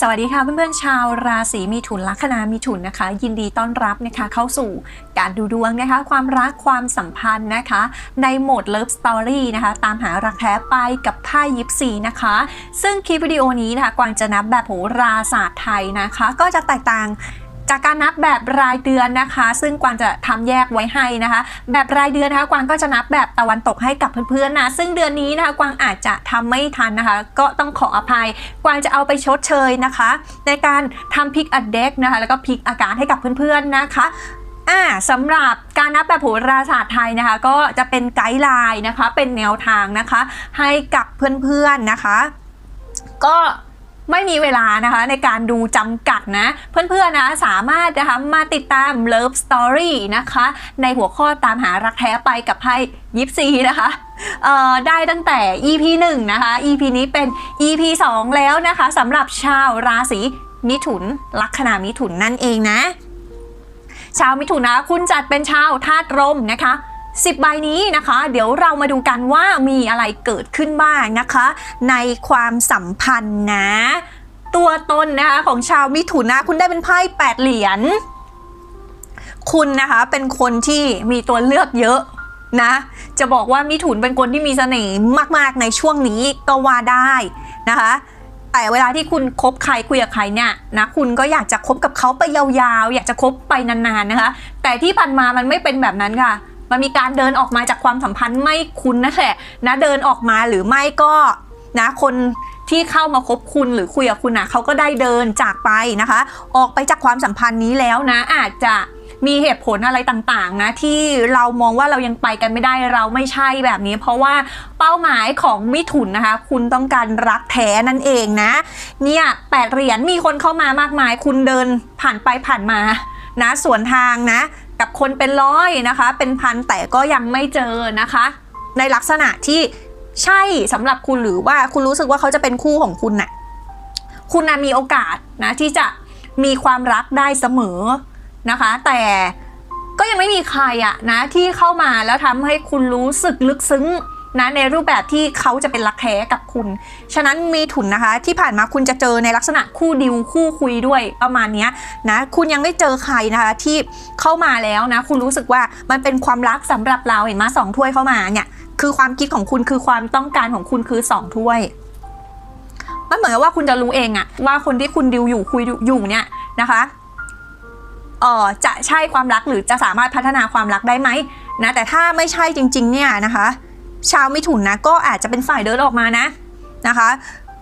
สวัสดีค่ะเพื่อนๆชาวราศีมีถุนลัคนามีถุนนะคะ ยินดีต้อนรับนะคะเข้าสู่การดูดวงนะคะ ความรักความสัมพันธ์นะคะ ในโหมดเลิฟสตอรี่นะคะ ตามหารักแท้ไปกับไพ่ยิปซีนะคะ ซึ่งคลิปวิดีโอนี้นะคะกวางจะนับแบบโหราศาสตร์ไทยนะคะ ก็จะแตกต่าง จากการนับแบบรายเดือนนะคะ ซึ่งกวางจะทำแยกไว้ให้นะคะ แบบรายเดือนนะคะกวางก็จะนับแบบตะวันตกให้กับเพื่อนๆนะซึ่งเดือนนี้นะคะกวางอาจจะทำไม่ทันนะคะ ก็ต้องขออภัยกวางจะเอาไปชดเชยนะคะ ในการทำพิกอัดเด็กนะคะ แล้วก็พิกอาการให้กับเพื่อนๆนะคะอ่าสำหรับการนับแบบโหราศาสตร์ไทยนะคะ ก็จะเป็นไกด์ไลน์นะคะ เป็นแนวทางนะคะ ให้กับเพื่อนๆนะคะ ก็ ไม่มีเวลานะคะในการดูจำกัดนะ เพื่อนๆนะสามารถนะคะมาติดตาม Love Story นะคะ ในหัวข้อตามหารักแท้ไปกับไพ่ยิปซีนะคะได้ตั้งแต่ EP 1 นะคะ EP นี้เป็น EP 2 แล้วนะคะสำหรับชาวราศีมิถุน ลัคนามิถุนนั่นเองนะ ชาวมิถุนนะคุณจัดเป็นชาวธาตุลมนะคะ 10 ใบนี้นะคะ เดี๋ยวเรามาดูกันว่ามีอะไรเกิดขึ้นบ้างนะคะ ในความสัมพันธ์นะ ตัวตนนะคะของชาวมิถุนนะคุณได้เป็นไพ่8เหรียญคุณนะคะเป็นคนที่มีตัวเลือกเยอะนะ จะบอกว่ามิถุนเป็นคนที่มีเสน่ห์มาก ๆ ในช่วงนี้ก็ว่าได้นะคะ แต่เวลาที่คุณคบใครคุยกับใครเนี่ยนะคุณก็อยากจะคบกับเขาไปยาวๆ อยากจะคบไปนานๆนะคะ แต่ที่ผ่านมามันไม่เป็นแบบนั้นค่ะ มันมีการเดินออกมาจากความสัมพันธ์ไม่คุ้นนะแหละนะเดินออกมาหรือไม่ก็นะคนที่เข้ามาคบคุณหรือคุยกับคุณนะเขาก็ได้เดินจากไปนะคะ ออกไปจากความสัมพันธ์นี้แล้วนะ อาจจะมีเหตุผลอะไรต่างๆนะที่เรามองว่าเรายังไปกันไม่ได้เราไม่ใช่แบบนี้ เพราะว่าเป้าหมายของมิถุนนะคะ คุณต้องการรักแท้นั่นเองนะ เนี่ยแปดเหรียญมีคนเข้ามามากมาย คุณเดินผ่านไปผ่านมานะสวนทางนะ กับคนเป็นร้อยนะคะ เป็นพันแต่ก็ยังไม่เจอนะคะ ในลักษณะที่ใช่สำหรับคุณหรือว่าคุณรู้สึกว่าเขาจะเป็นคู่ของคุณน่ะคุณนะมีโอกาสนะที่จะมีความรักได้เสมอนะคะ แต่ก็ยังไม่มีใครอะนะที่เข้ามาแล้วทำให้คุณรู้สึกลึกซึ้ง นะในรูปแบบที่เขาจะเป็นรักแท้กับคุณ ฉะนั้นมีถุนนะคะ ที่ผ่านมาคุณจะเจอในลักษณะคู่ดิวคู่คุยด้วยประมาณนี้นะคุณยังไม่เจอใครนะคะ ที่เข้ามาแล้วนะ คุณรู้สึกว่ามันเป็นความรักสำหรับเราเห็นมาสองถ้วยเข้ามาเนี่ยคือความคิดของคุณคือความต้องการของคุณคือสองถ้วยมันเหมือนกับว่าคุณจะรู้เองอะว่าคนที่คุณดิวอยู่คุยอยู่เนี่ยนะคะเออจะใช่ความรักหรือจะสามารถพัฒนาความรักได้ไหมนะแต่ถ้าไม่ใช่จริง ๆ เนี่ยนะคะ ชาวมิถุนนะก็อาจจะเป็นฝ่ายเดินออกมานะนะคะ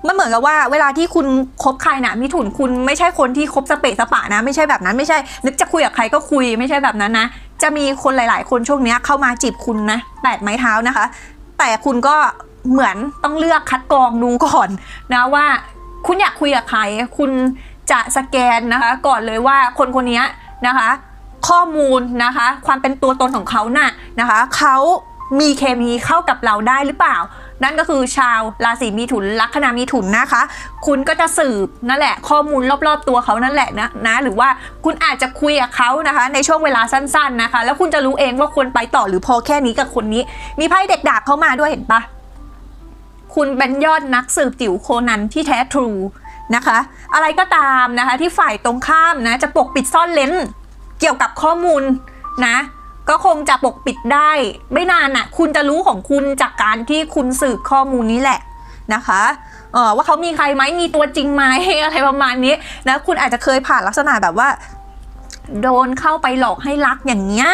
มันเหมือนกับว่าเวลาที่คุณคบใครนะมิถุนคุณไม่ใช่คนที่คบสเปะสปะนะ ไม่ใช่แบบนั้นไม่ใช่ นึกจะคุยกับใครก็คุยไม่ใช่แบบนั้นนะ จะมีคนหลาย ๆ คนช่วงนี้เข้ามาจีบคุณนะแปดไม้เท้านะคะ แต่คุณก็เหมือนต้องเลือกคัดกรองดูก่อนนะว่าคุณอยากคุยกับใคร คุณจะสแกนนะคะ ก่อนเลยว่าคนคนนี้นะคะ ข้อมูลนะคะ ความเป็นตัวตนของเขาน่ะนะคะเขา มีเคมีเข้ากับเราได้หรือเปล่า นั่นก็คือชาวราศีมีถุนลัคนามีถุนนะคะ คุณก็จะสืบนั่นแหละ ข้อมูลรอบๆตัวเขานั่นแหละนะนะ หรือว่าคุณอาจจะคุยกับเขานะคะ ในช่วงเวลาสั้น ๆนะคะ แล้วคุณจะรู้เองว่าควรไปต่อหรือพอแค่นี้กับคนนี้ มีไพ่เด็กดาบเข้ามาด้วยเห็นปะคุณเป็นยอดนักสืบจิ๋วโคนันที่แท้ทรูนะคะ อะไรก็ตามนะคะที่ฝ่ายตรงข้ามนะจะปกปิดซ่อนเลนเกี่ยวกับข้อมูลนะ ก็คงจะปกปิดได้ ไม่นานน่ะ คุณจะรู้ของคุณจากการที่คุณสืบข้อมูลนี้แหละนะคะเออว่าเขามีใครไหมมีตัวจริงไหมอะไรประมาณนี้นะคุณอาจจะเคยผ่านลักษณะแบบว่า โดนเข้าไปหลอกให้รักอย่างเงี้ย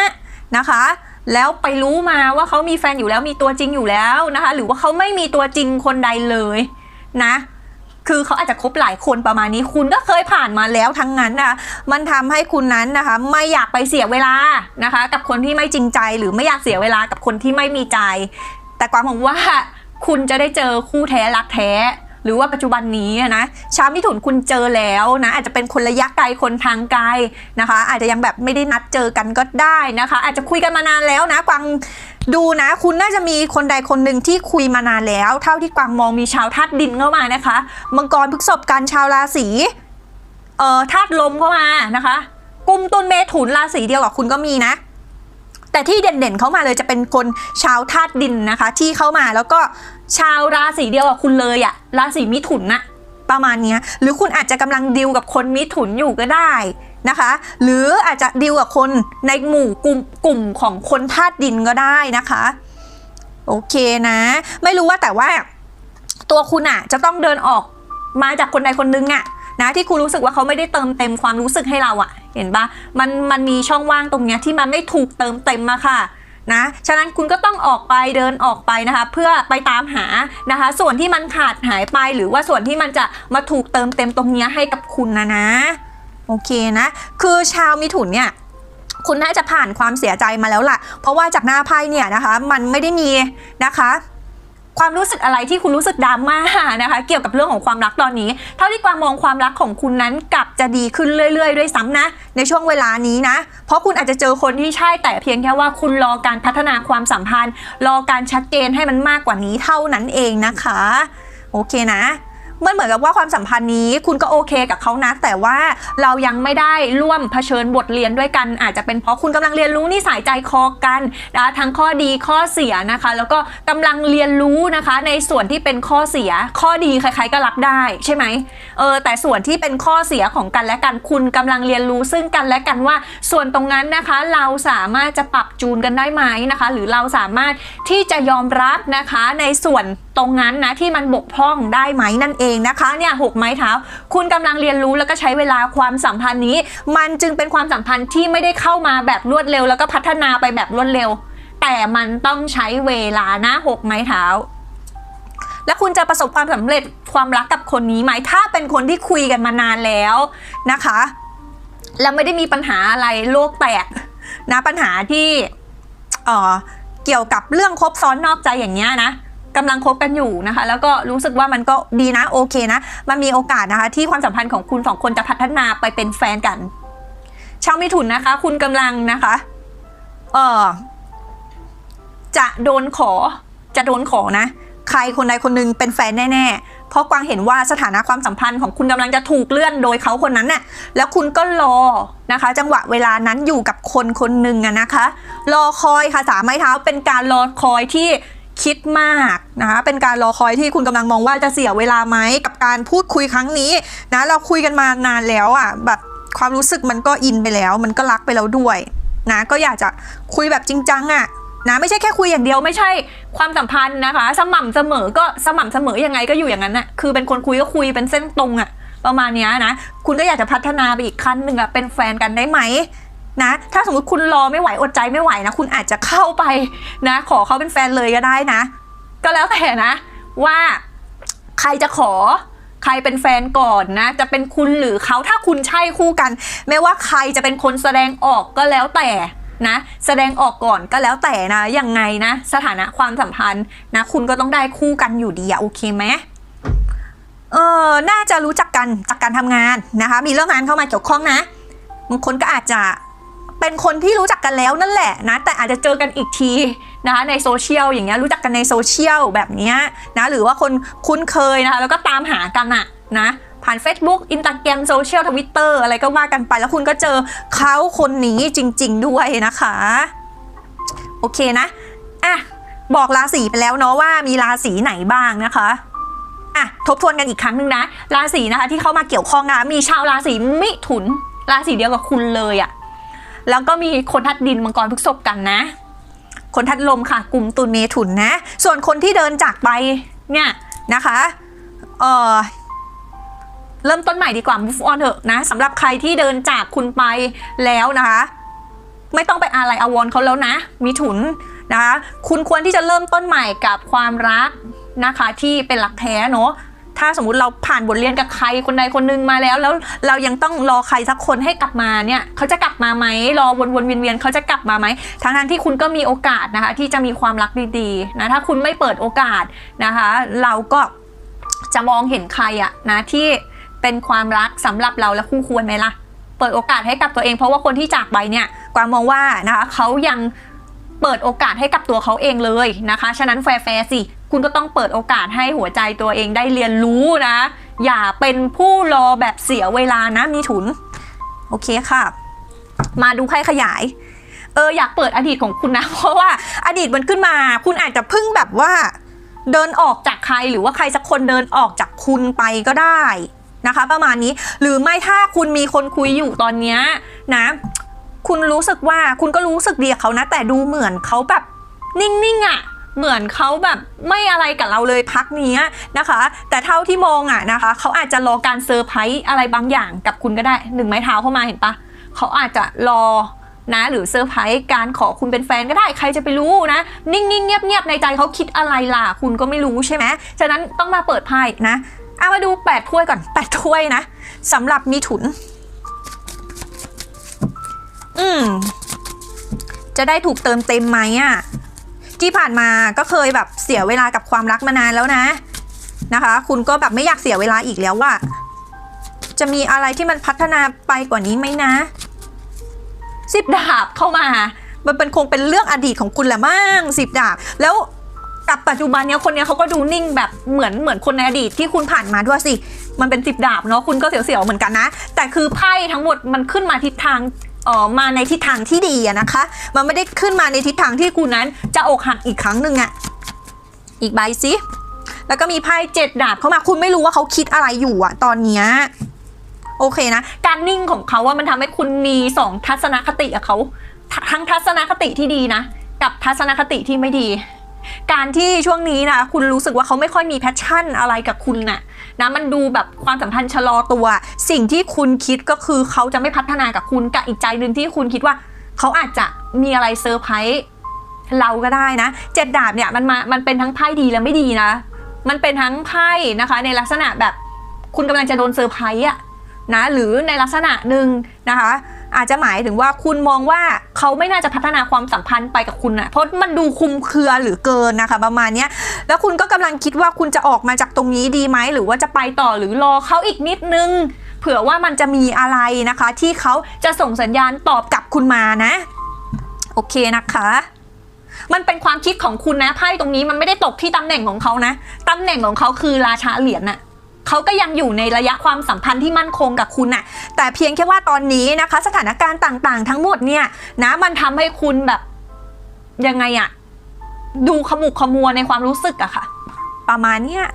นะคะ แล้วไปรู้มาว่าเขามีแฟนอยู่แล้วมีตัวจริงอยู่แล้วนะคะ หรือว่าเขาไม่มีตัวจริงคนใดเลยนะ คือเขาอาจจะคบหลายคนประมาณนี้คุณก็เคยผ่านมาแล้วทั้งนั้นนะคะมันทำให้คุณนั้นนะคะ ไม่อยากไปเสียเวลานะคะ กับคนที่ไม่จริงใจหรือไม่อยากเสียเวลากับคนที่ไม่มีใจ แต่ความผมว่าคุณจะได้เจอคู่แท้รักแท้หรือว่าปัจจุบันนี้นะชาวมิถุนคุณเจอแล้วนะอาจจะเป็นคนระยะไกลคนทางไกลนะคะ อาจจะยังแบบไม่ได้นัดเจอกันก็ได้นะคะ อาจจะคุยกันมานานแล้วนะกวาง ดูนะคุณน่าจะมีคนใดคนหนึ่งที่คุยมานานแล้ว เท่าที่กวางมองมีชาวธาตุดินเข้ามานะคะมังกรพฤกษภกันชาวราศีเอ่อธาตุลมเข้ามานะคะกุมตุลเมถุนราศีเดียวกับคุณก็มีนะ แต่ที่เด่นๆเข้ามาเลยจะเป็นคนชาวธาตุดินนะคะ ที่เข้ามาแล้วก็ชาวราศีเดียวกับคุณเลยอะราศีมิถุนนะประมาณนี้หรือคุณอาจจะกำลังดิวกับคนมิถุนอยู่ก็ได้ นะคะ หรืออาจจะดิวกับคนในหมู่กลุ่มกลุ่มของคนธาตุดินก็ได้นะคะ โอเคนะ ไม่รู้ว่าแต่ว่า ตัวคุณอะจะต้องเดินออกมาจากคนใดคนหนึงอะนะที่คุณรู้สึกว่าเขาไม่ได้เติมเต็มความรู้สึกให้เราอะเห็นปะมันมันมีช่องว่างตรงเนี้ยที่มันไม่ถูกเติมเต็มมาค่ะนะฉะนั้นคุณก็ต้องออกไปเดินออกไปนะคะ เพื่อไปตามหานะคะ ส่วนที่มันขาดหายไปหรือว่าส่วนที่มันจะมาถูกเติมเต็มตรงเนี้ยให้กับคุณนะนะ โอเคนะ คือชาวมิถุนเนี่ยคุณน่าจะผ่านความเสียใจมาแล้วล่ะ เพราะว่าจากหน้าไพ่เนี่ยนะคะ มันไม่ได้มีนะคะความรู้สึกอะไรที่คุณรู้สึกดราม่านะคะ เกี่ยวกับเรื่องของความรักตอนนี้ เท่าที่กวางมองความรักของคุณนั้นกลับจะดีขึ้นเรื่อยๆ ด้วยซ้ำนะ ในช่วงเวลานี้นะ เพราะคุณอาจจะเจอคนที่ใช่แต่เพียงแค่ว่าคุณรอการพัฒนาความสัมพันธ์ รอการชัดเจนให้มันมากกว่านี้เท่านั้นเองนะคะ โอเคนะ มันเหมือนกับว่าความสัมพันธ์นี้คุณก็โอเคกับเขานะ แต่ว่าเรายังไม่ได้ร่วมเผชิญบทเรียนด้วยกัน อาจจะเป็นเพราะคุณกำลังเรียนรู้นิสัยใจคอกันนะคะทั้งข้อดีข้อเสียนะคะ แล้วก็กำลังเรียนรู้นะคะ ในส่วนที่เป็นข้อเสีย ข้อดีใครๆก็รับได้ใช่ไหมเออแต่ส่วนที่เป็นข้อเสียของกันและกันคุณกำลังเรียนรู้ซึ่งกันและกันว่า ส่วนตรงนั้นนะคะ เราสามารถจะปรับจูนกันได้ไหมนะคะ หรือเราสามารถที่จะยอมรับนะคะในส่วน ตรงนั้นนะที่มันบกพร่องได้ไหมนั่นเองนะคะเนี่ยหกไม้เท้า คุณกำลังเรียนรู้แล้วก็ใช้เวลาความสัมพันธ์นี้ มันจึงเป็นความสัมพันธ์ที่ไม่ได้เข้ามาแบบรวดเร็ว แล้วก็พัฒนาไปแบบรวดเร็ว แต่มันต้องใช้เวลานะหกไม้เท้าและคุณจะประสบความสำเร็จความรักกับคนนี้ไหมถ้าเป็นคนที่คุยกันมานานแล้วนะคะ แล้วไม่ได้มีปัญหาอะไรโลกแตกนะปัญหาที่เอ่อเกี่ยวกับเรื่องคบซ้อนนอกใจอย่างเงี้ยนะ กำลังคบกันอยู่นะคะ แล้วก็รู้สึกว่ามันก็ดีนะโอเคนะ มันมีโอกาสนะคะ ที่ความสัมพันธ์ของคุณสองคนจะพัฒนาไปเป็นแฟนกันชาวมิถุนนะคะ คุณกำลังนะคะเอ่อจะโดนขอจะโดนขอนะ ใครคนใดคนหนึงเป็นแฟนแน่ๆ เพราะกวางเห็นว่าสถานะความสัมพันธ์ของคุณกำลังจะถูกเลื่อนโดยเขาคนนั้นน่ะ แล้วคุณก็รอนะคะ จังหวะเวลานั้นอยู่กับคนคนหนึ่งอะนะคะ รอคอยค่ะสามไม้เท้าเป็นการรอคอยที่ คิดมากนะคะเป็นการรอคอยที่คุณกำลังมองว่าจะเสียเวลาไหมกับการพูดคุยครั้งนี้นะเราคุยกันมานานแล้วอะแบบความรู้สึกมันก็อินไปแล้ว มันก็รักไปแล้วด้วยนะก็อยากจะคุยแบบจริงจังอะนะไม่ใช่แค่คุยอย่างเดียวไม่ใช่ความสัมพันธ์นะคะ สม่ำเสมอก็สม่ำเสมอยังไงก็อยู่อย่างนั้นน่ะคือเป็นคนคุยก็คุยเป็นเส้นตรงอะประมาณนี้นะ คุณก็อยากจะพัฒนาไปอีกขั้นหนึ่งอะเป็นแฟนกันได้ไหม นะ ถ้าสมมติคุณรอไม่ไหวอดใจไม่ไหวนะ คุณอาจจะเข้าไปนะ ขอเขาเป็นแฟนเลยก็ได้นะ ก็แล้วแต่นะ ว่าใครจะขอใครเป็นแฟนก่อนนะ จะเป็นคุณหรือเขาถ้าคุณใช่คู่กัน ไม่ว่าใครจะเป็นคนแสดงออกก็แล้วแต่นะ แสดงออกก่อนก็แล้วแต่นะยังไงนะ สถานะความสัมพันธ์นะ คุณก็ต้องได้คู่กันอยู่ดีอะโอเคไหมเออน่าจะรู้จักกันจากการทำงานนะคะ มีเรื่องงานเข้ามาเกี่ยวข้องนะบางคนก็อาจจะ เป็นคนที่รู้จักกันแล้วนั่นแหละนะแต่อาจจะเจอกันอีกทีนะคะในโซเชียลอย่างเงี้ยรู้จักกันในโซเชียลแบบเนี้ยนะหรือว่าคนคุ้นเคยนะคะแล้วก็ตามหากันอะนะผ่าน Facebook Instagram โซเชียลทวิตเตอร์อะไรก็ว่ากันไป แล้วคุณก็เจอเขาคนนี้จริง ๆ ด้วยนะคะ โอเคนะอะบอกราศีไปแล้วเนาะว่ามีราศีไหนบ้างนะคะอะทบทวนกันอีกครั้งหนึ่งนะ ราศีนะคะที่เข้ามาเกี่ยวข้องนะมีชาวราศีมิถุน ราศีเดียวกับคุณเลยอะ แล้วก็มีคนทัดดินมังกรพฤษภกันนะ คนทัดลมค่ะ กลุ่มตุลเมถุนนะ ส่วนคนที่เดินจากไปเนี่ยนะคะเออเริ่มต้นใหม่ดีกว่า move on เถอะนะสำหรับใครที่เดินจากคุณไปแล้วนะคะ ไม่ต้องไปอะไรอาวรเขาแล้วนะ มีถุนนะคะ คุณควรที่จะเริ่มต้นใหม่กับความรักนะคะที่เป็นรักแท้เนาะ ถ้าสมมุติเราผ่านบทเรียนกับใครคนใดคนหนึ่งมาแล้ว แล้วเรายังต้องรอใครสักคนให้กลับมาเนี่ยเขาจะกลับมาไหมรอวนๆเวียนๆเขาจะกลับมาไหมทั้งทที่คุณก็มีโอกาสนะคะ ที่จะมีความรักดีๆนะถ้าคุณไม่เปิดโอกาสนะคะ เราก็จะมองเห็นใครอะนะที่เป็นความรักสำหรับเราและคู่ควรไหมล่ะเปิดโอกาสให้กับตัวเองเพราะว่าคนที่จากไปเนี่ยกวางมองว่านะคะเขายังเปิดโอกาสให้กับตัวเขาเองเลยนะคะ ฉะนั้นแฟร์ๆสิ คุณก็ต้องเปิดโอกาสให้หัวใจตัวเองได้เรียนรู้นะ อย่าเป็นผู้รอแบบเสียเวลานะมีถุน โอเคค่ะ มาดูไพ่ขยายเอออยากเปิดอดีตของคุณนะ เพราะว่าอดีตมันขึ้นมา คุณอาจจะพิ่งแบบว่า เดินออกจากใครหรือว่าใครสักคนเดินออกจากคุณไปก็ได้นะคะ ประมาณนี้หรือไม่ถ้าคุณมีคนคุยอยู่ตอนนี้นะ คุณรู้สึกว่าคุณก็รู้สึกดีกับเขานะ แต่ดูเหมือนเขาแบบนิ่งๆอะ่ะ เหมือนเขาแบบไม่อะไรกับเราเลยพักนี้นะคะ แต่เท่าที่มองอะนะคะเขาอาจจะรอการเซอร์ไพรส์อะไรบางอย่างกับคุณก็ได้หนึ่งไม้เท้าเข้ามาเห็นปะเขาอาจจะรอนะหรือเซอร์ไพรส์การขอคุณเป็นแฟนก็ได้ใครจะไปรู้นะ นิ่งๆเงียบๆในใจเขาคิดอะไรล่ะ คุณก็ไม่รู้ใช่ไหมฉะนั้นต้องมาเปิดไพ่นะเอามาดูแปดถ้วยก่อนแปดถ้วยนะสำหรับมีถุน อืมจะได้ถูกเติมเต็มไหมอะ ที่ผ่านมาก็เคยแบบเสียเวลากับความรักมานานแล้วนะนะคะ คุณก็แบบไม่อยากเสียเวลาอีกแล้วว่า จะมีอะไรที่มันพัฒนาไปกว่านี้ไหมนะสิบดาบเข้ามา มันเป็นคงเป็นเรื่องอดีตของคุณแหละมั้งสิบดาบ แล้วกับปัจจุบันเนี้ยคนเนี้ยเขาก็ดูนิ่งแบบเหมือนเหมือนคนในอดีตที่คุณผ่านมาด้วยสิ มันเป็นสิบดาบเนาะคุณก็เสียวๆเหมือนกันนะ แต่คือไพ่ทั้งหมดมันขึ้นมาทิศทาง ออมาในทิศทางที่ดีอะนะคะ มันไม่ได้ขึ้นมาในทิศทางที่คุณนั้นจะอกหักอีกครั้งหนึ่งอะอีกใบสิแล้วก็มีไพ่เจ็ดดาบเข้ามาคุณไม่รู้ว่าเขาคิดอะไรอยู่อะตอนเนี้ยโอเคนะ การนิ่งของเขาว่ามันทำให้คุณมีสองทัศนคติกับเขาทั้งทัศนคติที่ดีนะ กับทัศนคติที่ไม่ดี การที่ช่วงนี้นะคุณรู้สึกว่าเขาไม่ค่อยมีแพชชั่นอะไรกับคุณน่ะ นะมันดูแบบความสัมพันธ์ชะลอตัว สิ่งที่คุณคิดก็คือเขาจะไม่พัฒนากับคุณกับอีกใจหนึ่งที่คุณคิดว่าเขาอาจจะมีอะไรเซอร์ไพรส์เราก็ได้นะเจ็ดดาบเนี่ยมันมามันเป็นทั้งไพ่ดีและไม่ดีนะ มันเป็นทั้งไพ่นะคะในลักษณะแบบคุณกำลังจะโดนเซอร์ไพรส์อะนะหรือในลักษณะหนึ่งนะคะ อาจจะหมายถึงว่าคุณมองว่าเขาไม่น่าจะพัฒนาความสัมพันธ์ไปกับคุณนะเพราะมันดูคุมเครือหรือเกินนะคะ ประมาณนี้แล้วคุณก็กำลังคิดว่าคุณจะออกมาจากตรงนี้ดีไหมหรือว่าจะไปต่อหรือรอเขาอีกนิดนึง เผื่อว่ามันจะมีอะไรนะคะ ที่เขาจะส่งสัญญาณตอบกลับคุณมานะ โอเคนะคะมันเป็นความคิดของคุณนะไพ่ตรงนี้มันไม่ได้ตกที่ตำแหน่งของเขานะตำแหน่งของเขาคือราชาเหรียญน่ะ เขาก็ยังอยู่ในระยะความสัมพันธ์ที่มั่นคงกับคุณน่ะ แต่เพียงแค่ว่าตอนนี้นะคะ สถานการณ์ต่างๆ ทั้งหมดเนี่ยนะมันทำให้คุณแบบยังไงอะดูขมุกขมัวในความรู้สึกอะค่ะ ประมาณเนี้ย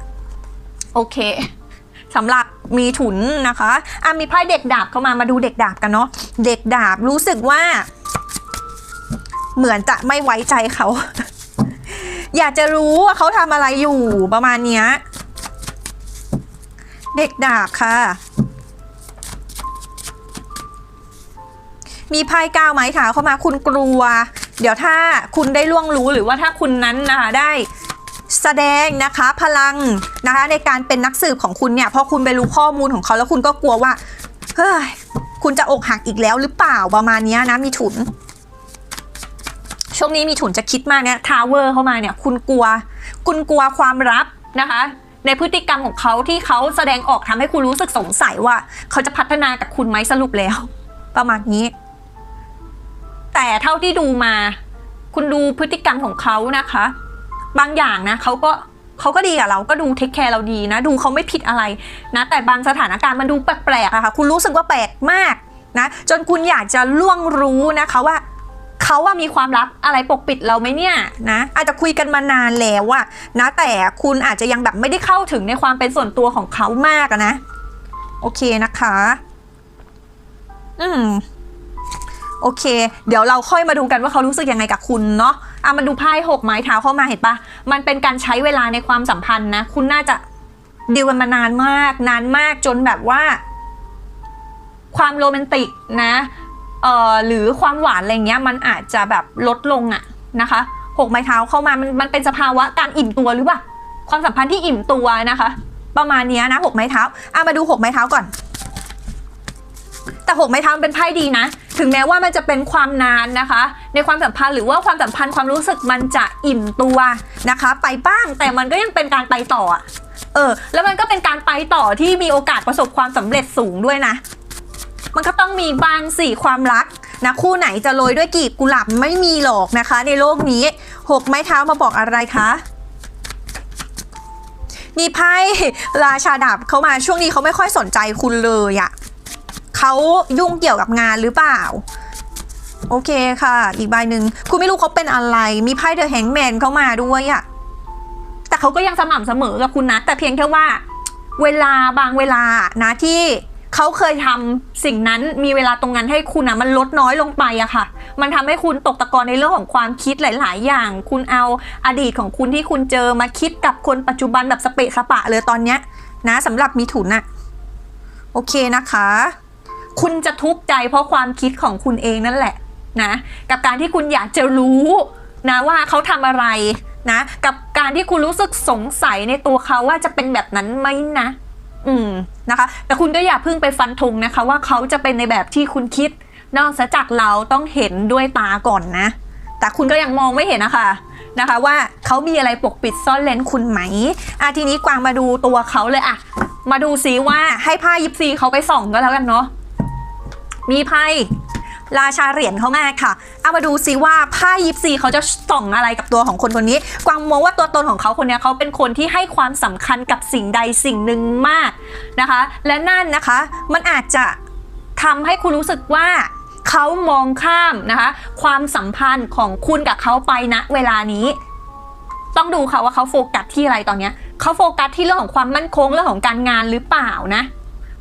โอเคสำหรับมีถุนนะคะอะมีไพ่เด็กดาบเข้ามามาดูเด็กดาบกันเนาะเด็กดาบรู้สึกว่า เหมือนจะไม่ไว้ใจเขา อยากจะรู้ว่าเขาทำอะไรอยู่ประมาณเนี้ย เด็กดาบค่ะ มีไพ่ก้าวไม้เท้าเข้ามาคุณกลัว เดี๋ยวถ้าคุณได้ล่วงรู้หรือว่าถ้าคุณนั้นนะคะได้แสดงนะคะพลังนะคะในการเป็นนักสืบของคุณเนี่ยพอคุณไปรู้ข้อมูลของเขาแล้วคุณก็กลัวว่าเฮ้ยคุณจะอกหักอีกแล้วหรือเปล่าประมาณนี้นะมีถุน ช่วงนี้มีถุนจะคิดมากเนี่ยทาวเวอร์เข้ามาเนี่ย คุณกลัว คุณกลัวความลับนะคะ ในพฤติกรรมของเขาที่เขาแสดงออกทำให้คุณรู้สึกสงสัยว่า เขาจะพัฒนากับคุณไหมสรุปแล้ว ประมาณนี้ แต่เท่าที่ดูมา คุณดูพฤติกรรมของเขานะคะ บางอย่างนะเขาก็เขาก็ดีกับเราก็ดูเทคแคร์เราดีนะ ดูเขาไม่ผิดอะไรนะ แต่บางสถานการณ์มันดูแปลกๆอะค่ะ คุณรู้สึกว่าแปลกมากนะ จนคุณอยากจะล่วงรู้นะคะว่า เขาว่ามีความลับอะไรปกปิดเราไหมเนี่ยนะอาจจะคุยกันมานานแล้วอะนะแต่คุณอาจจะยังแบบไม่ได้เข้าถึงในความเป็นส่วนตัวของเขามากนะ โอเคนะคะ อืมโอเค เดี๋ยวเราค่อยมาดูกันว่าเขารู้สึกยังไงกับคุณเนาะอะมาดูไพ่หกไม้เท้าเข้ามาเห็นปะมันเป็นการใช้เวลาในความสัมพันธ์นะ คุณน่าจะดีลกันมานานมาก นานมากจนแบบว่า ความโรแมนติกนะ เอ่อหรือความหวานอะไรเงี้ยมันอาจจะแบบลดลงอะนะคะหกไม้เท้าเข้ามามันมันเป็นสภาวะการอิ่มตัวหรือเปล่าความสัมพันธ์ที่อิ่มตัวนะคะ ประมาณนี้นะหกไม้เท้าอะมาดูหกไม้เท้าก่อน แต่หกไม้เท้ามันเป็นไพ่ดีนะ ถึงแม้ว่ามันจะเป็นความนานนะคะ ในความสัมพันธ์หรือว่าความสัมพันธ์ความรู้สึกมันจะอิ่มตัวนะคะ ไปบ้างแต่มันก็ยังเป็นการไปต่อเออ แล้วมันก็เป็นการไปต่อที่มีโอกาสประสบความสำเร็จสูงด้วยนะ มันก็ต้องมีบางสี่ความรักนะคู่ไหนจะโรยด้วยกีบกุหลาบไม่มีหรอกนะคะ ในโลกนี้หกไม้เท้ามาบอกอะไรคะมีไพ่ราชาดาบเข้ามาช่วงนี้เขาไม่ค่อยสนใจคุณเลยอะเขายุ่งเกี่ยวกับงานหรือเปล่า โอเคค่ะ อีกใบหนึ่งคุณไม่รู้เขาเป็นอะไร มีไพ่เดอะแฮงแมนเข้ามาด้วยอะแต่เขาก็ยังสม่ำเสมอกับคุณนะ แต่เพียงแค่ว่า เวลาบางเวลานะที่ เขาเคยทำสิ่งนั้นมีเวลาตรงนั้นให้คุณอะมันลดน้อยลงไปอะค่ะ มันทำให้คุณตกตะกอนในเรื่องของความคิดหลาย ๆ อย่าง คุณเอาอดีตของคุณที่คุณเจอมาคิดกับคนปัจจุบันแบบสเปะสปะเลยตอนเนี้ยนะสำหรับมีถุนอะโอเคนะคะ คุณจะทุกข์ใจเพราะความคิดของคุณเองนั่นแหละนะกับการที่คุณอยากจะรู้นะว่าเขาทำอะไรนะกับการที่คุณรู้สึกสงสัยในตัวเขาว่าจะเป็นแบบนั้นไหมนะ อืมนะคะ แต่คุณก็อย่าเพิ่งไปฟันธงนะคะ ว่าเขาจะเป็นในแบบที่คุณคิด นอกจากเราต้องเห็นด้วยตาก่อนนะ แต่คุณก็ยังมองไม่เห็นนะคะนะคะว่าเขามีอะไรปกปิดซ่อนเลนคุณไหมอะทีนี้กวางมาดูตัวเขาเลยอะมาดูซิว่าให้ผ้ายิปซีเขาไปส่องก็แล้วกันเนาะ มีไพ่ ราชาเหรียญเขามาค่ะ เอามาดูซิว่าไพ่ยิปซีเขาจะส่องอะไรกับตัวของคนคนนี้ กวางมองว่าตัวตนของเขาคนนี้เขาเป็นคนที่ให้ความสำคัญกับสิ่งใดสิ่งหนึ่งมากนะคะ และนั่นนะคะมันอาจจะทำให้คุณรู้สึกว่าเขามองข้ามนะคะ ความสัมพันธ์ของคุณกับเขาไปณเวลานี้ ต้องดูค่ะว่าเขาโฟกัสที่อะไรตอนนี้เขาโฟกัสที่เรื่องของความมั่นคงเรื่องของการงานหรือเปล่านะ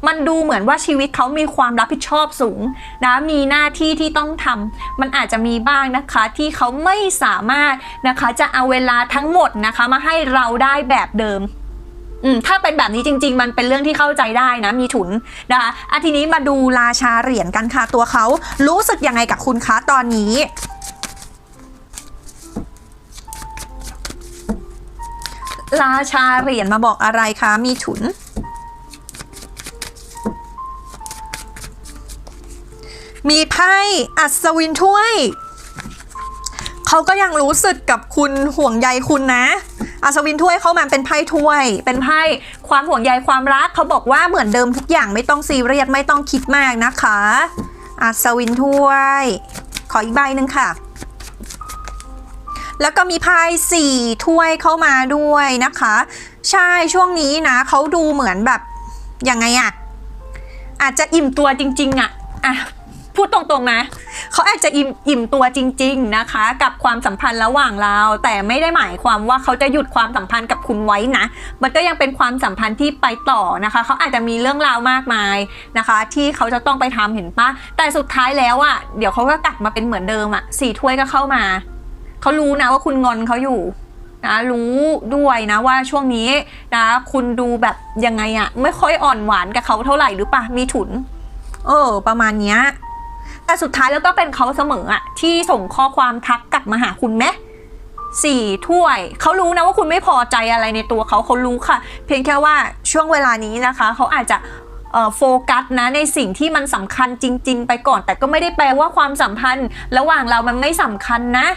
มันดูเหมือนว่าชีวิตเขามีความรับผิดชอบสูงนะมีหน้าที่ที่ต้องทำมันอาจจะมีบ้างนะคะที่เขาไม่สามารถนะคะจะเอาเวลาทั้งหมดนะคะมาให้เราได้แบบเดิมอืมถ้าเป็นแบบนี้จริง ๆ มันเป็นเรื่องที่เข้าใจได้นะมีถุนนะคะอะทีนี้มาดูราชาเหรียญกันค่ะตัวเขารู้สึกยังไงกับคุณคะตอนนี้ราชาเหรียญมาบอกอะไรคะมีถุน มีไพ่อัศวินถ้วย เขาก็ยังรู้สึกกับคุณห่วงใยคุณนะ อัศวินถ้วยเข้ามาเป็นไพ่ถ้วย เป็นไพ่ความห่วงใยความรัก เขาบอกว่าเหมือนเดิมทุกอย่างไม่ต้องซีเรียสไม่ต้องคิดมากนะคะ อัศวินถ้วย ขออีกใบหนึ่งค่ะแล้วก็มีไพ่สี่ถ้วยเข้ามาด้วยนะคะ ใช่ช่วงนี้นะเขาดูเหมือนแบบยังไงอะอาจจะอิ่มตัวจริง ๆอะอะ พูดตรงๆนะเขาอาจจะอิ่มอิ่มตัวจริง ๆนะคะ กับความสัมพันธ์ระหว่างเรา แต่ไม่ได้หมายความว่าเขาจะหยุดความสัมพันธ์กับคุณไว้นะ มันก็ยังเป็นความสัมพันธ์ที่ไปต่อนะคะ เขาอาจจะมีเรื่องราวมากมายนะคะ ที่เขาจะต้องไปทำเห็นปะแต่สุดท้ายแล้วอะ่ะเดี๋ยวเขาก็กลับมาเป็นเหมือนเดิมอะ่ะสี่ถ้วยก็เข้ามาเขารู้นะว่าคุณงอนเขาอยู่นะรู้ด้วยนะว่าช่วงนี้นะคุณดูแบบยังไงอะไม่ค่อยอ่อนหวานกับเขาเท่าไหร่หรือปะมีถุน เออ ประมาณเนี้ย แต่สุดท้ายแล้วก็เป็นเขาเสมออะที่ส่งข้อความทักกลับมาหาคุณไหมสี่ถ้วย เขารู้นะว่าคุณไม่พอใจอะไรในตัวเขาเขารู้ค่ะ เพียงแค่ว่าช่วงเวลานี้นะคะ เขาอาจจะโฟกัสนะในสิ่งที่มันสำคัญจริง ๆ ไปก่อน แต่ก็ไม่ได้แปลว่าความสัมพันธ์ ระหว่างเรามันไม่สำคัญนะ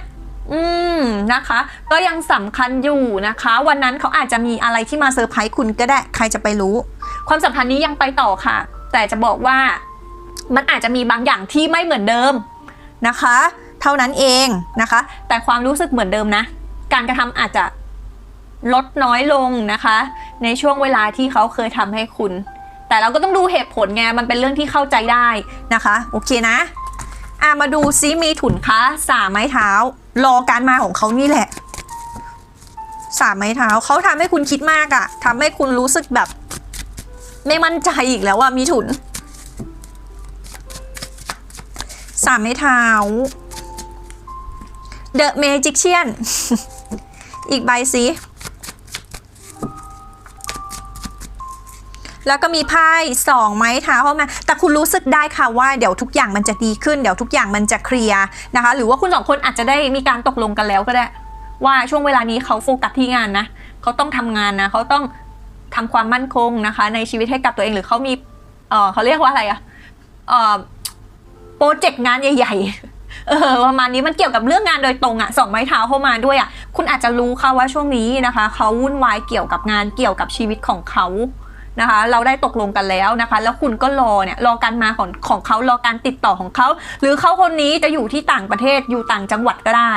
อืมนะคะ ก็ยังสำคัญอยู่นะคะ วันนั้นเขาอาจจะมีอะไรที่มาเซอร์ไพรส์คุณก็ได้ใครจะไปรู้ ความสัมพันธ์นี้ยังไปต่อค่ะ แต่จะบอกว่า มันอาจจะมีบางอย่างที่ไม่เหมือนเดิมนะคะ เท่านั้นเองนะคะ แต่ความรู้สึกเหมือนเดิมนะ การกระทำอาจจะลดน้อยลงนะคะ ในช่วงเวลาที่เขาเคยทำให้คุณ แต่เราก็ต้องดูเหตุผลไงมันเป็นเรื่องที่เข้าใจได้นะคะโอเคนะอะมาดูซิมีถุนคะสามไม้เท้า รอการมาของเขานี่แหละสามไม้เท้าเขาทำให้คุณคิดมากอะทำให้คุณรู้สึกแบบ ไม่มั่นใจอีกแล้วว่ามีถุน สามไม้เท้า The Magician อีกใบสิแล้วก็มีไพ่สองไม้เท้าเข้ามา แต่คุณรู้สึกได้ค่ะว่าเดี๋ยวทุกอย่างมันจะดีขึ้น เดี๋ยวทุกอย่างมันจะเคลียร์นะคะ หรือว่าคุณสองคนอาจจะได้มีการตกลงกันแล้วก็ได้ ว่าช่วงเวลานี้เขาโฟกัสที่งานนะเขาต้องทำงานนะเขาต้องทำความมั่นคงนะคะ ในชีวิตให้กับตัวเองหรือเขามีเออเขาเรียกว่าอะไรอะเออ โปรเจกต์งานใหญ่ ๆ เออประมาณนี้มันเกี่ยวกับเรื่องงานโดยตรงอะสองไม้เท้าเข้ามาด้วยอะคุณอาจจะรู้ค่ะว่าช่วงนี้นะคะ เขาวุ่นวายเกี่ยวกับงานเกี่ยวกับชีวิตของเขานะคะ เราได้ตกลงกันแล้วนะคะ แล้วคุณก็รอเนี่ยรอการมาของของเขารอการติดต่อของเขา หรือเขาคนนี้จะอยู่ที่ต่างประเทศอยู่ต่างจังหวัดก็ได้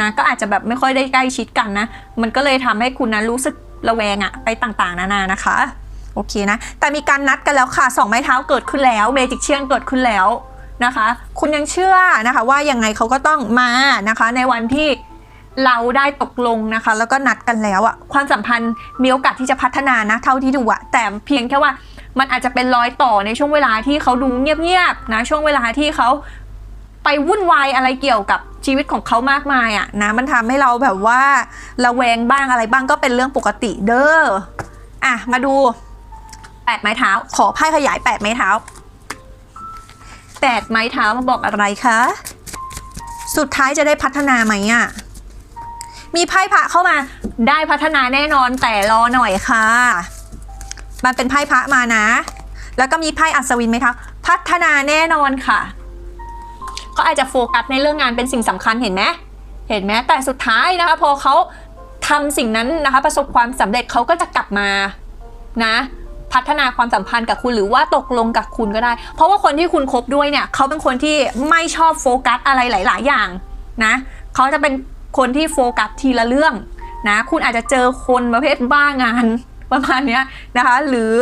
นะก็อาจจะแบบไม่ค่อยได้ใกล้ชิดกันนะ มันก็เลยทำให้คุณนะรู้สึกระแวงอะไปต่างๆ นานานะคะ โอเคนะ แต่มีการนัดกันแล้วค่ะสองไม้เท้าเกิดขึ้นแล้วเมจิกเชียนเกิดขึ้นแล้ว นะคะ คุณยังเชื่อนะคะว่ายังไงเขาก็ต้องมานะคะ ในวันที่เราได้ตกลงนะคะ แล้วก็นัดกันแล้วอะความสัมพันธ์มีโอกาสที่จะพัฒนานะเท่าที่ดูอะแต่เพียงแค่ว่ามันอาจจะเป็นรอยต่อในช่วงเวลาที่เขาดูเงียบๆนะช่วงเวลาที่เขาไปวุ่นวายอะไรเกี่ยวกับชีวิตของเขามากมายอะนะมันทำให้เราแบบว่าระแวงบ้างอะไรบ้างก็เป็นเรื่องปกติเด้ออะมาดูแปดไม้เท้า ขอไพ่ขยายแปดไม้เท้า แปดไม้เท้ามาบอกอะไรคะ สุดท้ายจะได้พัฒนาไหมอะมีไพ่พระเข้ามาได้พัฒนาแน่นอนแต่รอหน่อยค่ะ มันเป็นไพ่พระมานะ แล้วก็มีไพ่อัศวินไหมคะ พัฒนาแน่นอนค่ะเขาอาจจะโฟกัสในเรื่องงานเป็นสิ่งสำคัญเห็นไหมเห็นไหมแต่สุดท้ายนะคะพอเขาทำสิ่งนั้นนะคะ ประสบความสำเร็จเขาก็จะกลับมานะ พัฒนาความสัมพันธ์กับคุณหรือว่าตกลงกับคุณก็ได้ เพราะว่าคนที่คุณคบด้วยเนี่ยเขาเป็นคนที่ไม่ชอบโฟกัสอะไรหลาย ๆ อย่างนะเขาจะเป็นคนที่โฟกัสทีละเรื่องนะคุณอาจจะเจอคนประเภทบ้างานประมาณนี้นะคะ หรือ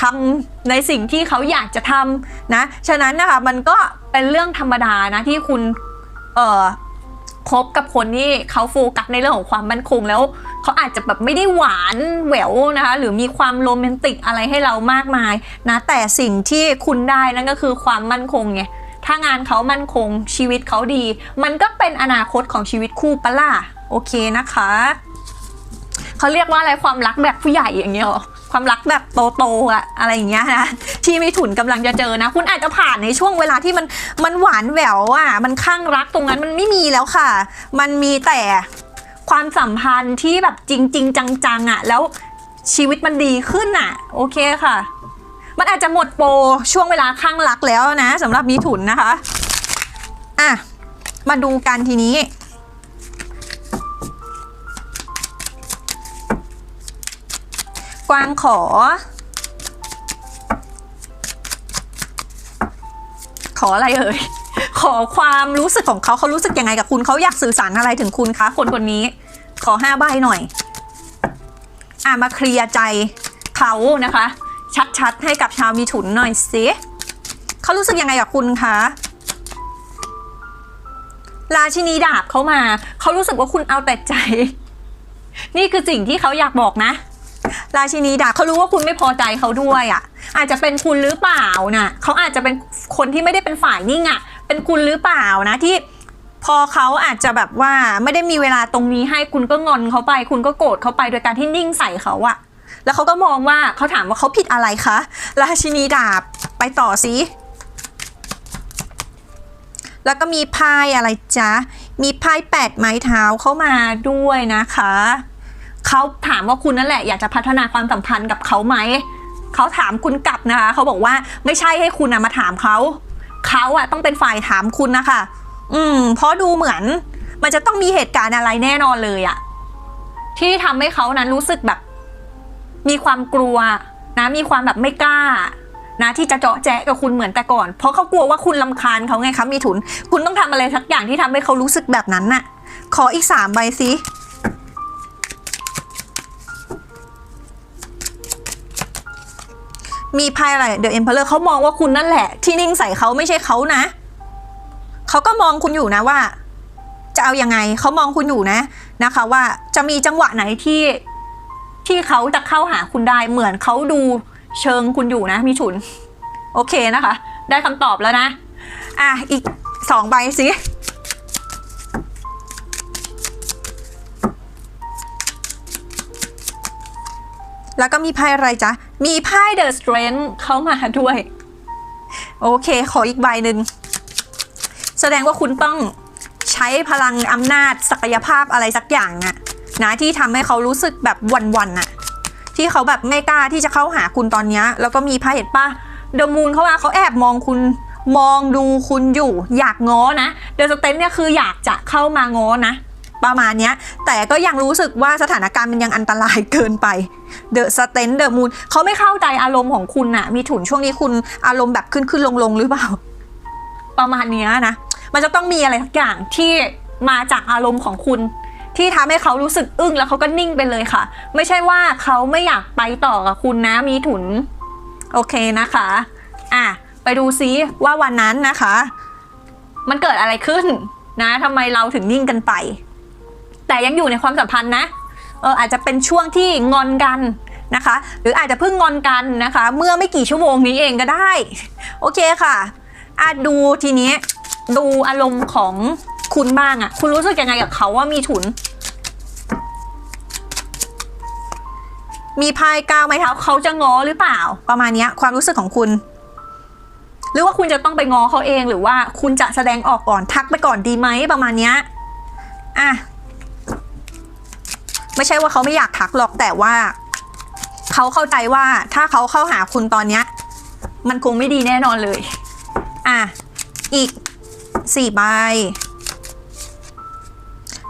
ทำในสิ่งที่เขาอยากจะทำนะ ฉะนั้นนะคะมันก็เป็นเรื่องธรรมดานะที่คุณเอ่อ คบกับคนที่เขาโฟกัสในเรื่องของความมั่นคงแล้วเขาอาจจะแบบไม่ได้หวานแหววนะคะ หรือมีความโรแมนติกอะไรให้เรามากมายนะแต่สิ่งที่คุณได้นั่นก็คือความมั่นคงไงถ้างานเขามั่นคงชีวิตเขาดี มันก็เป็นอนาคตของชีวิตคู่ปะล่ะโอเคนะคะเขาเรียกว่าอะไรความรักแบบผู้ใหญ่อย่างเงี้ยหรอ ความรักแบบโตๆอะอะไรอย่างเงี้ยนะที่ไม่ถุนกำลังจะเจอนะ คุณอาจจะผ่านในช่วงเวลาที่มันมันหวานแหววอะมันข้างรักตรงนั้นมันไม่มีแล้วค่ะ มันมีแต่ความสัมพันธ์ที่แบบจริง ๆ จังๆอะแล้วชีวิตมันดีขึ้นอะโอเคค่ะ มันอาจจะหมดโปรช่วงเวลาข้างรักแล้วนะสำหรับมีถุนนะคะอะมาดูกันทีนี้ กวางขอ ขออะไรเอ่ย ขอความรู้สึกของเขาเขารู้สึกยังไงกับคุณเขาอยากสื่อสารอะไรถึงคุณคะคนคนนี้ ขอห้าใบหน่อย อะมาเคลียร์ใจเขานะคะ ชัดๆให้กับชาวมีถุนหน่อยสิเขารู้สึกยังไงกับคุณคะราชินีดาบเขามา เขารู้สึกว่าคุณเอาแต่ใจ นี่คือสิ่งที่เขาอยากบอกนะ ราชินีดาบเขารู้ว่าคุณไม่พอใจเขาด้วยอะ อาจจะเป็นคุณหรือเปล่านะเขาอาจจะเป็นคนที่ไม่ได้เป็นฝ่ายนิ่งอะ เป็นคุณหรือเปล่านะที่พอเขาอาจจะแบบว่าไม่ได้มีเวลาตรงนี้ให้คุณก็งอนเขาไป คุณก็โกรธเขาไปโดยการที่นิ่งใส่เขาอะแล้วเขาก็มองว่าเขาถามว่าเขาผิดอะไรคะราชินีดาบไปต่อสิแล้วก็มีไพ่อะไรจ๊ะ มีไพ่แปดไม้เท้าเข้ามาด้วยนะคะ เขาถามว่าคุณนั่นแหละอยากจะพัฒนาความสัมพันธ์กับเขาไหมเขาถามคุณกลับนะคะเขาบอกว่าไม่ใช่ให้คุณนะมาถามเขาเขาอะต้องเป็นฝ่ายถามคุณนะคะ อืม เพราะดูเหมือน มันจะต้องมีเหตุการณ์อะไรแน่นอนเลยอะที่ทำให้เขานั้นรู้สึกแบบ มีความกลัว นะ มีความแบบไม่กล้า นะที่จะเจาะแจ๊กับคุณเหมือนแต่ก่อน เพราะเขากลัวว่าคุณลำคาญเขาไงคะมีถุน คุณต้องทำอะไรสักอย่างที่ทำให้เขารู้สึกแบบนั้นน่ะ ขออีกสามใบสิ มีไพ่อะไรเดอะเอ็มเพลเลอร์เขามองว่าคุณนั่นแหละ ที่นิ่งใส่เขาไม่ใช่เขานะ เขาก็มองคุณอยู่นะว่า จะเอายังไงเขามองคุณอยู่นะนะคะ ว่าจะมีจังหวะไหนที่ที่เขาจะเข้าหาคุณได้เหมือนเขาดูเชิงคุณอยู่นะมีฉุน โอเคนะคะ ได้คำตอบแล้วนะ อะอีกสองใบสิ แล้วก็มีไพ่อะไรจ๊ะ มีไพ่ The Strength เข้ามาด้วย โอเค ขออีกใบหนึ่ง แสดงว่าคุณต้องใช้พลังอำนาจศักยภาพอะไรสักอย่างอะนะที่ทำให้เขารู้สึกแบบวันๆอะที่เขาแบบไม่กล้าที่จะเข้าหาคุณตอนนี้ แล้วก็มีไพระเห็นปะเดอะมูนเขาว่าเขาแอบมองคุณมองดูคุณอยู่ อยากง้อนะเดอะสเตนเนี่ยคืออยากจะเข้ามาง้อนะ ประมาณเนี้ย แต่ก็ยังรู้สึกว่าสถานการณ์มันยังอันตรายเกินไปเดอะสเตนเดอะมูนเขาไม่เข้าใจอารมณ์ของคุณอะมีถุนช่วงนี้คุณอารมณ์แบบขึ้นขึ้นลงลงหรือเปล่า ประมาณนี้นะ มันจะต้องมีอะไรสักอย่างที่มาจากอารมณ์ของคุณ ที่ทำให้เขารู้สึกอึ้งแล้วเขาก็นิ่งไปเลยค่ะ ไม่ใช่ว่าเขาไม่อยากไปต่อกับคุณนะมีถุน โอเคนะคะ อะไปดูซิว่าวันนั้นนะคะ มันเกิดอะไรขึ้นนะทำไมเราถึงนิ่งกันไป แต่ยังอยู่ในความสัมพันธ์นะเอออาจจะเป็นช่วงที่งอนกันนะคะ หรืออาจจะเพิ่งงอนกันนะคะ เมื่อไม่กี่ชั่วโมงนี้เองก็ได้ โอเคค่ะอาดูทีนี้ดูอารมณ์ของคุณบ้างอะคุณรู้สึกยังไงกับเขาว่ามีถุน มีพายก้าวไหมเท้าเขาจะง้อหรือเปล่า ประมาณนี้ความรู้สึกของคุณ หรือว่าคุณจะต้องไปง้อเขาเองหรือว่าคุณจะแสดงออกก่อนทักไปก่อนดีไหมประมาณนี้อะ ไม่ใช่ว่าเขาไม่อยากทักหรอกแต่ว่า เขาเข้าใจว่าถ้าเขาเข้าหาคุณตอนเนี้ย มันคงไม่ดีแน่นอนเลย อะ อีกสี่ใบ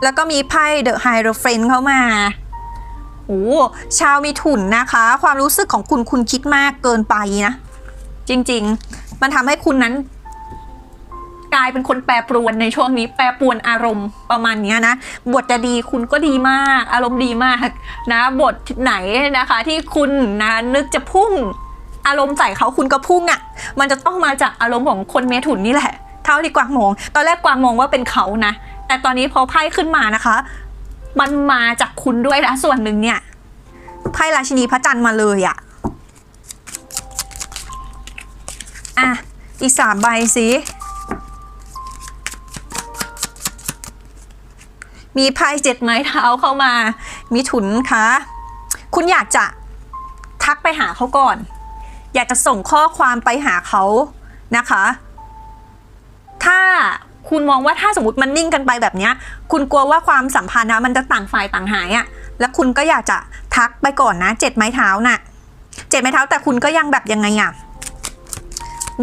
แล้วก็มีไพ่เดอะไฮโดรเฟนเข้ามาโอ้ชาวมีถุนนะคะ ความรู้สึกของคุณคุณคิดมากเกินไปนะ จริง ๆ มันทำให้คุณนั้น กลายเป็นคนแปรปรวนในช่วงนี้แปรปรวนอารมณ์ประมาณนี้นะบทจะดีคุณก็ดีมาก อารมณ์ดีมากนะบทไหนนะคะ ที่คุณนะนึกจะพุ่งอารมณ์ใส่เขาคุณก็พุ่งอะ่ะ มันจะต้องมาจากอารมณ์ของคนเมถุนนี่แหละ เท่าที่กวางมอง ตอนแรกกวางมองว่าเป็นเขานะ แต่ตอนนี้พอไพ่ขึ้นมานะคะ มันมาจากคุณด้วยนะส่วนหนึ่งเนี่ยไพ่ราชินีพระจันทร์มาเลยอะ่ะอะอีกสามใบสิ มีไพ่เจ็ดไม้เท้าเข้ามา มีถุนคะ คุณอยากจะทักไปหาเขาก่อน อยากจะส่งข้อความไปหาเขานะคะ ถ้าคุณมองว่าถ้าสมมติมันนิ่งกันไปแบบนี้คุณกลัวว่าความสัมพันธ์นะมันจะต่างฝ่ายต่างหายอะ่ะ แล้วคุณก็อยากจะทักไปก่อนนะเจ็ดไม้เท้าน่ะเจ็ดไม้เท้าแต่คุณก็ยังแบบยังไงอะ่ะ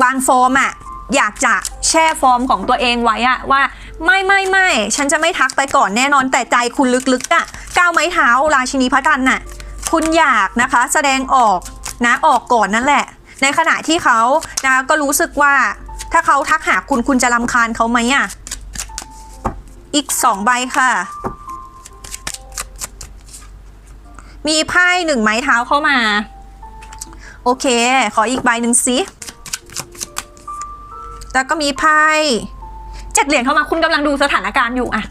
วางฟอร์มอะอยากจะแช่ฟอร์มของตัวเองไว้อะว่า ไม่ไม่ไม่ฉันจะไม่ทักไปก่อนแน่นอนแต่ใจคุณลึกๆอะก้าวไม้เท้าราชินีพระจันทร์น่ะคุณอยากนะคะ แสดงออกนะออกก่อนนั่นแหละ ในขณะที่เขานะก็รู้สึกว่า ถ้าเขาทักหาคุณคุณจะรำคาญเขาไหมอะอีกสองใบค่ะ มีไพ่หนึ่งไม้เท้าเข้ามา โอเค ขออีกใบหนึ่งสิแล้วก็มีไพ่ เจ็ดเหรียญเข้ามาคุณกำลังดูสถานการณ์อยู่อะ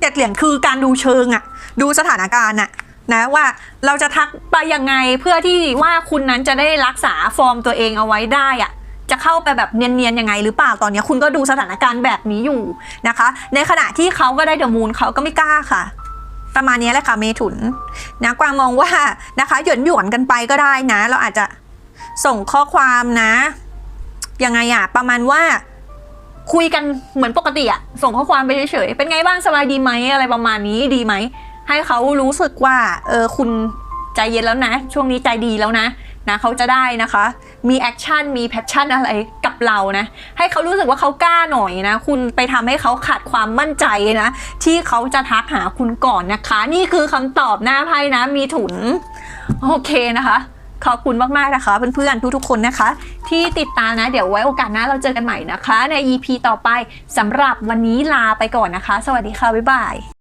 เจ็ดเหรียญคือการดูเชิงอะดูสถานการณ์อะนะว่าเราจะทักไปยังไงเพื่อที่ว่าคุณนั้นจะได้รักษาฟอร์มตัวเองเอาไว้ได้อะจะเข้าไปแบบเนียนๆยังไงหรือเปล่าตอนนี้คุณก็ดูสถานการณ์แบบนี้อยู่นะคะ ในขณะที่เขาก็ได้เดอะมูนเขาก็ไม่กล้าค่ะ ประมาณนี้แหละค่ะเมถุนนะกวางมองว่านะคะ หยวนหยวนกันไปก็ได้นะ เราอาจจะส่งข้อความนะยังไงอะประมาณว่า คุยกันเหมือนปกติอะส่งข้อความไปเฉยๆเป็นไงบ้างสบายดีไหมอะไรประมาณนี้ดีไหมให้เขารู้สึกว่าเออคุณใจเย็นแล้วนะ ช่วงนี้ใจดีแล้วนะนะเขาจะได้นะคะ มีแอคชั่นมีแพชชั่นอะไรกับเรานะ ให้เขารู้สึกว่าเขากล้าหน่อยนะ คุณไปทำให้เขาขาดความมั่นใจนะ ที่เขาจะทักหาคุณก่อนนะคะ นี่คือคำตอบหน้าไพ่นะ มีถุน โอเคนะคะ ขอบคุณมากๆนะคะ เพื่อนๆทุกๆคนนะคะ ที่ติดตามนะ เดี๋ยวไว้โอกาสหน้าเราเจอกันใหม่นะคะ ใน EP ต่อไปสำหรับวันนี้ลาไปก่อนนะคะ สวัสดีค่ะบ๊ายบาย